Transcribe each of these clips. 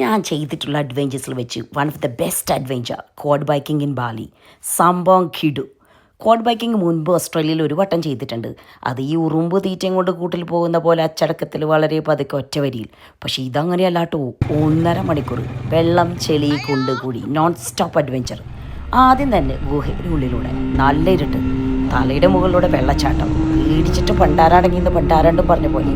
ഞാൻ ചെയ്തിട്ടുള്ള അഡ്വഞ്ചേഴ്സിൽ വെച്ച് one of the best adventure quad biking in Bali സംഭവം കിടു. കോഡ് ബൈക്കിംഗ് മുൻപ് ഓസ്ട്രേലിയയിൽ ഒരു വട്ടം ചെയ്തിട്ടുണ്ട്. അത് ഈ ഉറുമ്പ് തീറ്റയും കൊണ്ട് കൂട്ടിൽ പോകുന്ന പോലെ അച്ചടക്കത്തിൽ വളരെ പതുക്കെ ഒറ്റ വരിയിൽ. പക്ഷേ ഇതങ്ങനെയല്ല കേട്ടോ ഒന്നര മണിക്കൂർ വെള്ളം ചെളി കൊണ്ട് കൂടി നോൺ സ്റ്റോപ്പ് അഡ്വഞ്ചർ ആദ്യം തന്നെ ഗുഹയുടെ ഉള്ളിലൂടെ നല്ല ഇരുട്ട് തലയുടെ മുകളിലൂടെ വെള്ളച്ചാട്ടം പേടിച്ചിട്ട് പണ്ടാരാടങ്ങിയെന്ന് പണ്ടാരാണ്ടും പറഞ്ഞ പോലെ.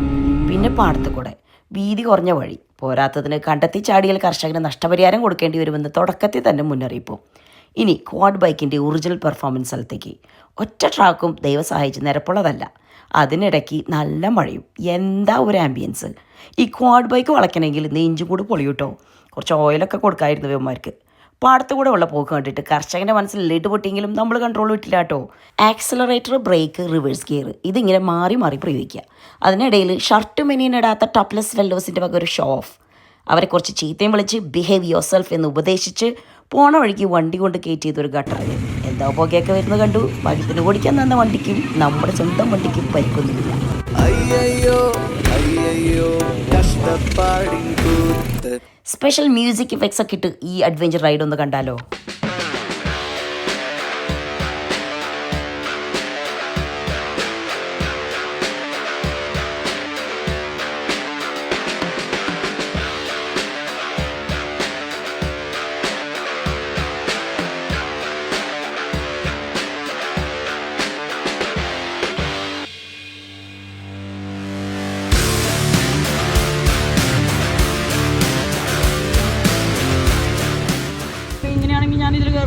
പിന്നെ പാടത്ത് കൂടെ വീതി കുറഞ്ഞ വഴി. പോരാത്തതിന് കണ്ടെത്തി ചാടിയാൽ കർഷകന് നഷ്ടപരിഹാരം കൊടുക്കേണ്ടി വരുമെന്ന് തുടക്കത്തിൽ തന്നെ മുന്നറിയിപ്പും. ഇനി ക്വാഡ് ബൈക്കിന്റെ ഒറിജിനൽ പെർഫോമൻസ് സ്ഥലത്തേക്ക്. ഒറ്റ ട്രാക്കും ദൈവം സഹായിച്ച് നിരപ്പുള്ളതല്ല. അതിനിടയ്ക്ക് നല്ല മഴയും. എന്താ ഒരു ആംബിയൻസ് ഈ ക്വാഡ് ബൈക്ക് വളയ്ക്കണമെങ്കിൽ നെഞ്ചും കൂടി പൊളിയൂട്ടോ? കുറച്ച് ഓയിലൊക്കെ കൊടുക്കായിരുന്നു ഇവന്മാർക്ക്. പാടത്തു കൂടെ ഉള്ള പോക്ക് കണ്ടിട്ട് കർഷകന്റെ മനസ്സിൽ ലിഡ് പൊട്ടിയെങ്കിലും നമ്മൾ കൺട്രോൾ വിട്ടില്ല കേട്ടോ ആക്സിലറേറ്റർ ബ്രേക്ക് റിവേഴ്സ് ഗിയർ ഇതിങ്ങനെ മാറി മാറി പ്രയോഗിക്കുക. അതിനിടയിൽ ഷർട്ട് മെനിയനിടാത്ത ടപ്ലെസ് വെല്ലോസിന്റെ വക ഒരു ഷോ ഓഫ് അവരെ കുറച്ച് ചീത്തയും വിളിച്ച് ബിഹേവ് യുവർ സെൽഫ് എന്ന് ഉപദേശിച്ച് പോണ വഴിക്ക് വണ്ടി കൊണ്ട് കയറ്റി ചെയ്തൊരു ഗട്ടറിൽ എന്താ പുകയൊക്കെ വരുന്നത് കണ്ടു? ഭാഗ്യത്തിന് ഓടിക്കാൻ തന്ന വണ്ടിക്കും നമ്മുടെ സ്വന്തം വണ്ടിക്കും പരിക്കൊന്നുമില്ല. അയ്യോ അയ്യോ സ്പെഷ്യൽ മ്യൂസിക് ഇഫക്ട്സ് ഒക്കെ ഇട്ട് ഈ അഡ്വഞ്ചർ റൈഡ് ഒന്ന് കണ്ടാലോ?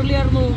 Лерну.